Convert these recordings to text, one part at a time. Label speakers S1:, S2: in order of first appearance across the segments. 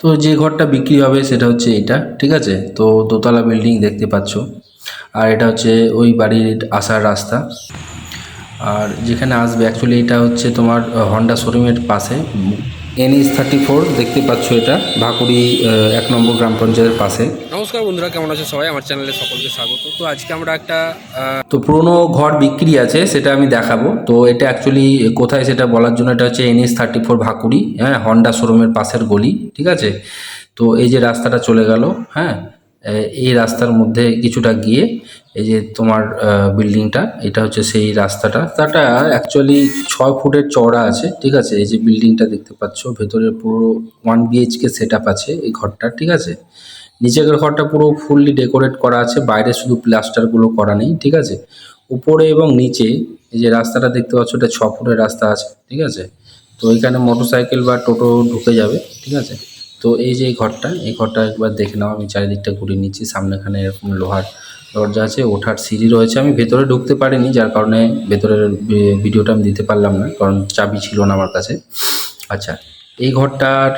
S1: তো যে ঘরটা বিক্রি হবে সেটা হচ্ছে এটা ঠিক আছে? তো দোতলা বিল্ডিং দেখতে পাচ্ছ। আর এটা হচ্ছে ওই বাড়ির আসার রাস্তা। আর যেখানে আসবে অ্যাকচুয়ালি এটা হচ্ছে তোমার হন্ডা শোরুমের পাশে। এনএস থার্টি ফোর দেখতে পাচ্ছ এটা ভাকুড়ি এক নম্বর গ্রাম পঞ্চায়েতের পাশে।
S2: নমস্কার বন্ধুরা কেমন আছে সবাই? আমার চ্যানেলে সকলকে স্বাগত। তো আজকে আমরা একটা
S1: তো পুরনো ঘর বিক্রি আছে সেটা আমি দেখাবো। তো এটা অ্যাকচুয়ালি কোথায় সেটা বলার জন্য এটা হচ্ছে এনএস থার্টি ফোর ভাকুড়ি হ্যাঁ হন্ডা শোরুমের পাশের গলি ঠিক আছে? তো এই যে রাস্তাটা চলে গেল হ্যাঁ এই রাস্তার মধ্যে কিছুটা গিয়ে এই যে তোমার বিল্ডিংটা, এটা হচ্ছে সেই রাস্তাটা। তাটা অ্যাকচুয়ালি ছয় ফুটের চওড়া আছে, ঠিক আছে? এই যে বিল্ডিংটা দেখতে পাচ্ছ, ভেতরে পুরো ওয়ান বিএইচকে সেট আপ আছে এই ঘরটা, ঠিক আছে? নিচের ঘরটা পুরো ফুললি ডেকোরেট করা আছে, বাইরে শুধু প্লাস্টারগুলো করা নেই, ঠিক আছে? উপরে এবং নিচে এই যে রাস্তাটা দেখতে পাচ্ছ, এটা ছ ফুটের রাস্তা আছে, ঠিক আছে? তো এখানে মোটরসাইকেল বা টোটো ঢুকে যাবে, ঠিক আছে? তো এই যে ঘরটা, এই ঘরটা একবার দেখে নাও, আমি চারিদিকটা ঘুরে নিচ্ছি, সামনেখানে এরকম লোহার দরজা আছে, ওঠার সিঁড়ি রয়েছে, আমি ভেতরে ঢুকতে পারিনি, যার কারণে ভেতরের ভিডিওটা আমি দিতে পারলাম না, কারণ চাবি ছিল না আমার কাছে। আচ্ছা এই ঘরটার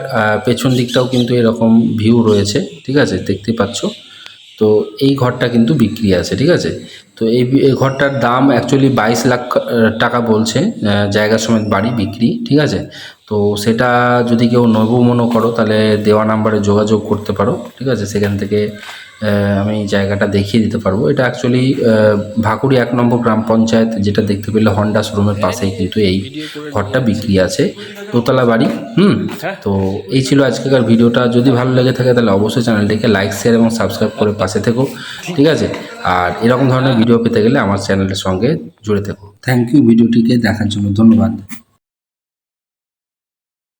S1: পেছন দিকটাও কিন্তু এরকম ভিউ রয়েছে, ঠিক আছে, দেখতে পাচ্ছ? তো এই ঘরটা কিন্তু বিক্রি আছে, ঠিক আছে? তো এই ঘরটার দাম অ্যাকচুয়ালি বাইশ লাখ টাকা বলছে জায়গা সমেত বাড়ি বিক্রি, ঠিক আছে? তো সেটা যদি কেউ নব মনে করো তাহলে দেওয়া নাম্বারে যোগাযোগ করতে পারো ঠিক আছে? সেখান থেকে আমি জায়গাটা দেখিয়ে দিতে পারব। এটা অ্যাকচুয়ালি ভাকুড়ি এক নম্বর গ্রাম পঞ্চায়েত যেটা দেখতে পেলে হন্ডা শোরুমের পাশেই কিন্তু এই ঘরটা বিক্রি আছে। দোতলা বাড়ি হুম? তো এই ছিল আজকেকার ভিডিওটা। যদি ভালো লেগে থাকে তাহলে অবশ্যই চ্যানেলটিকে লাইক শেয়ার এবং সাবস্ক্রাইব করে পাশে থেকো ঠিক আছে? আর এরকম ধরনের ভিডিও পেতে গেলে আমার চ্যানেলের সঙ্গে জুড়ে থেকো। থ্যাংক ইউ ভিডিওটিকে দেখার জন্য ধন্যবাদ।